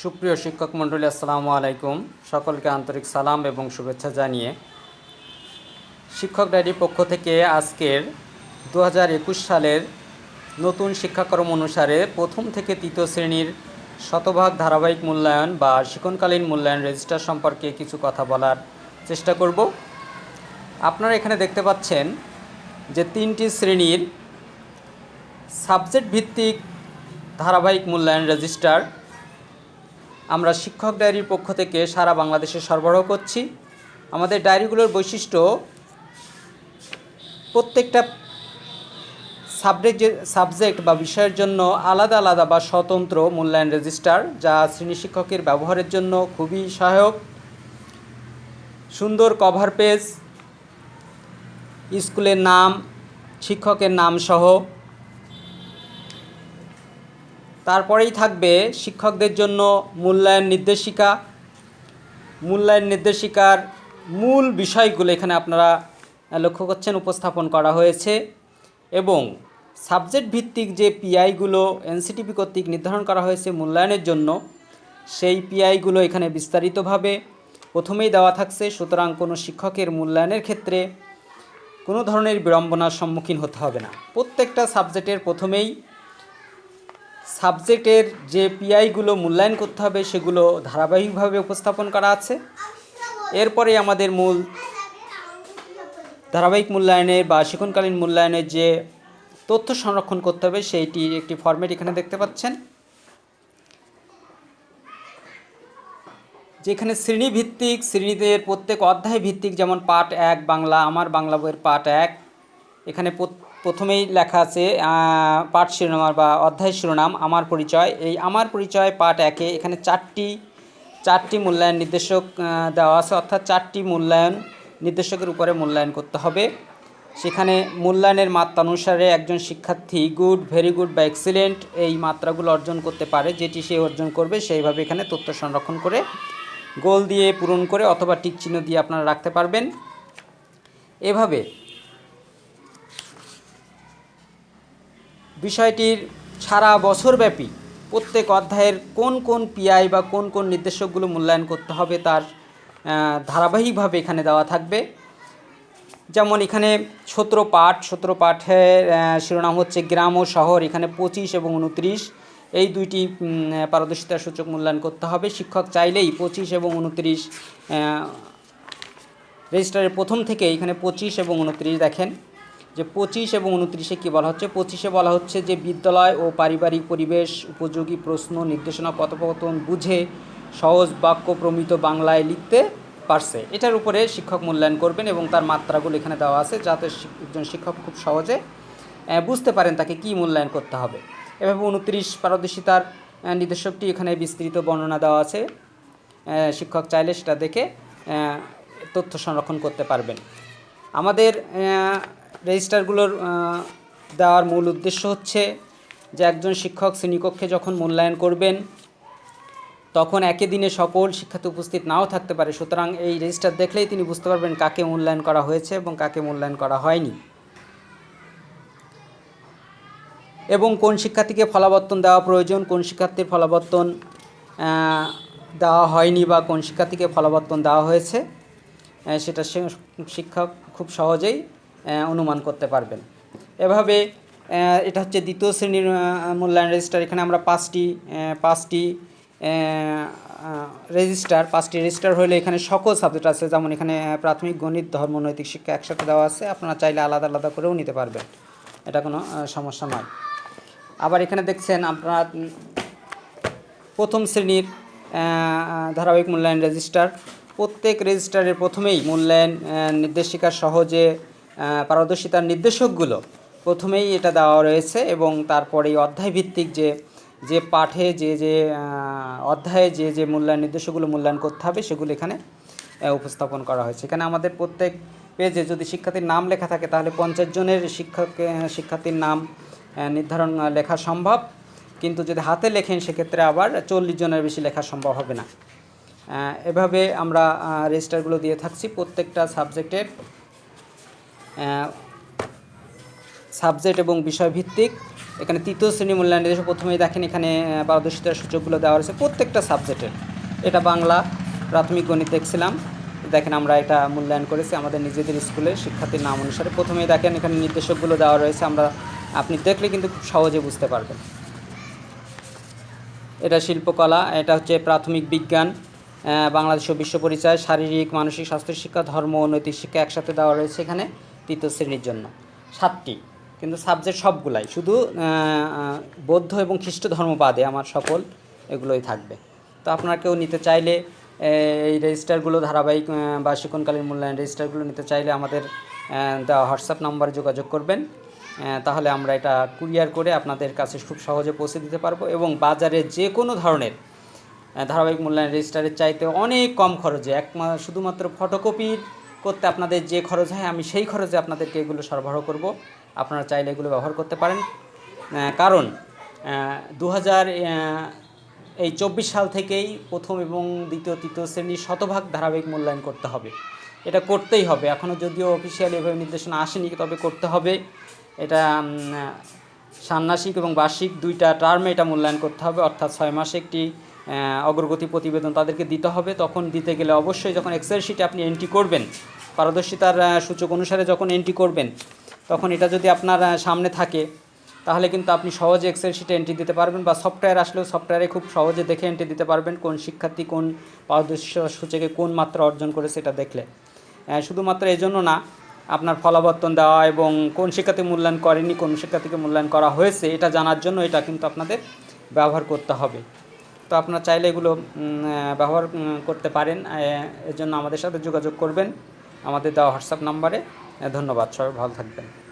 সুপ্রিয় শিক্ষক মণ্ডলী, আসসালামু আলাইকুম। সকলকে আন্তরিক সালাম এবং শুভেচ্ছা জানিয়ে শিক্ষক ডায়েরির পক্ষ থেকে আজকের দু হাজার একুশ সালের নতুন শিক্ষাক্রম অনুসারে প্রথম থেকে তৃতীয় শ্রেণির শতভাগ ধারাবাহিক মূল্যায়ন বা শিক্ষণকালীন মূল্যায়ন রেজিস্টার সম্পর্কে কিছু কথা বলার চেষ্টা করব। আপনারা এখানে দেখতে পাচ্ছেন যে তিনটি শ্রেণির সাবজেক্ট ভিত্তিক ধারাবাহিক মূল্যায়ন রেজিস্টার আমরা শিক্ষক ডায়েরির পক্ষ থেকে সারা বাংলাদেশে সরবরাহ করছি। আমাদের ডায়েরিগুলোর বৈশিষ্ট্য, প্রত্যেকটা সাবজেক্ট সাবজেক্ট বা বিষয়ের জন্য আলাদা আলাদা বা স্বতন্ত্র মূল্যায়ন রেজিস্টার, যা শ্রেণি শিক্ষকের ব্যবহারের জন্য খুবই সহায়ক। সুন্দর কভার পেজ স্কুলের নাম, শিক্ষকের নাম সহ তারপরেই থাকবে শিক্ষকদের জন্য মূল্যায়ন নির্দেশিকা। মূল্যায়ন নির্দেশিকার মূল বিষয়গুলো এখানে আপনারা লক্ষ্য করছেন, উপস্থাপন করা হয়েছে এবং সাবজেক্ট ভিত্তিক যে পিআইগুলো এনসিটিপি কর্তৃক নির্ধারণ করা হয়েছে মূল্যায়নের জন্য, সেই পিআইগুলো এখানে বিস্তারিতভাবে প্রথমেই দেওয়া থাকছে। সুতরাং কোনো শিক্ষকের মূল্যায়নের ক্ষেত্রে কোনো ধরনের বিড়ম্বনার সম্মুখীন হতে হবে না। প্রত্যেকটা সাবজেক্টের প্রথমেই সাবজেক্টের যে পিআইগুলো মূল্যায়ন করতে হবে, সেগুলো ধারাবাহিকভাবে উপস্থাপন করা আছে। এরপরে আমাদের মূল ধারাবাহিক মূল্যায়নের বা শিক্ষণকালীন মূল্যায়নের যে তথ্য সংরক্ষণ করতে হবে সেইটির একটি ফরম্যাট এখানে দেখতে পাচ্ছেন। যেখানে শ্রেণীভিত্তিক, শ্রেণীদের প্রত্যেক অধ্যায় ভিত্তিক যেমন পাঠ এক, বাংলা, আমার বাংলা বইয়ের পাঠ এক, এখানে প্রথমেই লেখা আছে পাঠ শিরোনাম বা অধ্যায় শিরোনাম, আমার পরিচয়। এই আমার পরিচয় পাঠ একে, এখানে চারটি চারটি মূল্যায়ন নির্দেশক দেওয়া আছে। অর্থাৎ চারটি মূল্যায়ন নির্দেশকের উপরে মূল্যায়ন করতে হবে। সেখানে মূল্যায়নের মাত্রা অনুসারে একজন শিক্ষার্থী গুড, ভেরি গুড বা এক্সিলেন্ট এই মাত্রাগুলো অর্জন করতে পারে, যেটি সে অর্জন করবে সেইভাবে এখানে তথ্য সংরক্ষণ করে, গোল দিয়ে পূরণ করে অথবা টিক চিহ্ন দিয়ে আপনারা রাখতে পারবেন। এভাবে বিষয়টির সারা বছরব্যাপী প্রত্যেক অধ্যায়ের কোন কোন পিআই বা কোন কোন নির্দেশকগুলো মূল্যায়ন করতে হবে তার ধারাবাহিকভাবে এখানে দেওয়া থাকবে। যেমন এখানে সতেরো পাঠ সতেরো পাঠের শিরোনাম হচ্ছে গ্রাম ও শহর এখানে পঁচিশ এবং উনত্রিশ। এই দুইটি উম, পারদর্শিতার সূচক মূল্যায়ন করতে হবে। শিক্ষক চাইলেই পঁচিশ এবং উনত্রিশ রেজিস্টারের প্রথম থেকে এখানে পঁচিশ এবং উনত্রিশ দেখেন। যে পঁচিশ এবং উনত্রিশে কী বলা হচ্ছে? পঁচিশে বলা হচ্ছে যে বিদ্যালয় ও পারিবারিক পরিবেশ উপযোগী প্রশ্ন নির্দেশনা কথোপকথন বুঝে সহজ বাক্য প্রমিত বাংলায় লিখতে পারছে। এটার উপরে শিক্ষক মূল্যায়ন করবেন এবং তার মাত্রাগুলো এখানে দেওয়া আছে যাতে একজন শিক্ষক খুব সহজে বুঝতে পারেন তাকে কী মূল্যায়ন করতে হবে। এভাবে উনত্রিশ পারদর্শিতার নির্দেশকটি এখানে বিস্তৃত বর্ণনা দেওয়া আছে। শিক্ষক চাইলে সেটা দেখে তথ্য সংরক্ষণ করতে পারবেন। আমাদের রেজিস্টারগুলোর দেওয়ার মূল উদ্দেশ্য হচ্ছে যে একজন শিক্ষক শ্রেণীকক্ষে যখন মূল্যায়ন করবেন, তখন একই দিনে সকল শিক্ষার্থী উপস্থিত নাও থাকতে পারে। সুতরাং এই রেজিস্টার দেখলেই তিনি বুঝতে পারবেন কাকে মূল্যায়ন করা হয়েছে এবং কাকে মূল্যায়ন করা হয়নি। এবং কোন শিক্ষার্থীকে ফলাবর্তন দেওয়া প্রয়োজন, কোন শিক্ষার্থীর ফলাবর্তন দেওয়া হয়নি বা কোন শিক্ষার্থীকে ফলাবর্তন দেওয়া হয়েছে সেটা শিক্ষক খুব সহজেই অনুমান করতে পারবেন। এভাবে এটা হচ্ছে দ্বিতীয় শ্রেণির মূল্যায়ন রেজিস্টার এখানে আমরা পাঁচটি পাঁচটি রেজিস্টার পাঁচটি রেজিস্টার হলে এখানে সকল সাবজেক্ট আছে। যেমন এখানে প্রাথমিক গণিত ধর্ম নৈতিক শিক্ষা একসাথে দেওয়া আছে। আপনারা চাইলে আলাদা আলাদা করেও নিতে পারবেন। এটা কোনো সমস্যা নয়। আবার এখানে দেখছেন আপনারা প্রথম শ্রেণির ধারাবাহিক মূল্যায়ন রেজিস্টার প্রত্যেক রেজিস্টারের প্রথমেই মূল্যায়ন নির্দেশিকা সহ যে আহ, পারদর্শিতার নির্দেশকগুলো প্রথমেই এটা দেওয়া রয়েছে এবং তারপরে এই অধ্যায় ভিত্তিক যে যে পাঠে যে যে অধ্যায়ে যে যে মূল্যায়ন নির্দেশকগুলো মূল্যায়ন করতে হবে সেগুলো এখানে উপস্থাপন করা হয়েছে। এখানে আমাদের প্রত্যেক পেজে যদি শিক্ষার্থীর নাম লেখা থাকে তাহলে পঞ্চাশ জনের শিক্ষক শিক্ষার্থীর নাম নির্ধারণ লেখা সম্ভব। কিন্তু যদি হাতে লেখেন সেক্ষেত্রে আবার চল্লিশ জনের বেশি লেখা সম্ভব হবে না। এভাবে আমরা রেজিস্টারগুলো দিয়ে থাকছি প্রত্যেকটা সাবজেক্টের সাবজেক্ট এবং বিষয়ভিত্তিক। এখানে তৃতীয় শ্রেণি মূল্যায়ন নির্দেশক প্রথমেই দেখেন এখানে পারদর্শিতার সূচকগুলো দেওয়া রয়েছে প্রত্যেকটা সাবজেক্টের এটা বাংলা, প্রাথমিক গণিত দেখছিলাম। দেখেন আমরা এটা মূল্যায়ন করেছি আমাদের নিজেদের স্কুলে শিক্ষার্থীর নাম অনুসারে। প্রথমেই দেখেন এখানে নির্দেশকগুলো দেওয়া রয়েছে, আমরা, আপনি দেখলে কিন্তু খুব সহজে বুঝতে পারবেন। এটা শিল্পকলা, এটা হচ্ছে প্রাথমিক বিজ্ঞান বাংলাদেশ ও বিশ্ব পরিচয়, শারীরিক, মানসিক, স্বাস্থ্য শিক্ষা, ধর্ম নৈতিক শিক্ষা একসাথে দেওয়া রয়েছে এখানে। তৃতীয় শ্রেণির জন্য। সাতটি। কিন্তু সাবজেক্ট সবগুলাই। শুধু বৌদ্ধ এবং খ্রিস্ট ধর্ম বাদে আমার সকল এগুলোই থাকবে। তো আপনারা কেউ নিতে চাইলে এই রেজিস্টারগুলো ধারাবাহিক বা শিক্ষণকালীন মূল্যায়ন রেজিস্টারগুলো নিতে চাইলে আমাদের দেওয়া হোয়াটসঅ্যাপ নাম্বারে যোগাযোগ করবেন। তাহলে আমরা এটা কুরিয়ার করে আপনাদের কাছে খুব সহজে পৌঁছে দিতে পারব এবং বাজারে যে কোনো ধরনের ধারাবাহিক মূল্যায়ন রেজিস্টারের চাইতে অনেক কম খরচে এক শুধুমাত্র ফটোকপির করতে আপনাদের যে খরচ হয়, আমি সেই খরচে আপনাদেরকে এগুলো সরবরাহ করব। আপনারা চাইলে এগুলো ব্যবহার করতে পারেন। কারণ দু হাজার এই চব্বিশ সাল থেকেই প্রথম এবং দ্বিতীয়, তৃতীয় শ্রেণির শতভাগ ধারাবাহিক মূল্যায়ন করতে হবে। এটা করতেই হবে। এখনও যদিও অফিসিয়ালি এভাবে নির্দেশনা আসেনি, তবে করতে হবে। এটা ষান্মাসিক এবং বার্ষিক দুইটা টার্মে এটা মূল্যায়ন করতে হবে। অর্থাৎ ছয় মাসে একটি অগ্রগতি প্রতিবেদন তাদেরকে দিতে হবে। তখন দিতে গেলে অবশ্যই যখন এক্সেল শিটে আপনি এন্ট্রি করবেন পারদর্শিতার সূচক অনুসারে যখন এন্ট্রি করবেন, তখন এটা যদি আপনার সামনে থাকে, তাহলে কিন্তু আপনি সহজে এক্সেল শিটে এন্ট্রি দিতে পারবেন বা সফটওয়্যার আসলেও সফটওয়্যারে খুব সহজে দেখে এন্ট্রি দিতে পারবেন কোন শিক্ষার্থী কোন পারদর্শিতা সূচকে কোন মাত্রা অর্জন করেছে এটা দেখলে। শুধুমাত্র এই জন্য না, আপনার ফলাবর্তন দেওয়া এবং কোন শিক্ষার্থী মূল্যায়ন করেনি, কোন শিক্ষার্থীকে মূল্যায়ন করা হয়েছে, এটা জানার জন্য এটা কিন্তু আপনাদের ব্যবহার করতে হবে। তো আপনারা চাইলে এগুলো ব্যবহার করতে পারেন এর জন্য আমাদের সাথে যোগাযোগ করবেন। আমাদের দেওয়া হোয়াটসঅ্যাপ নাম্বারে। ধন্যবাদ সবাই ভালো থাকবেন।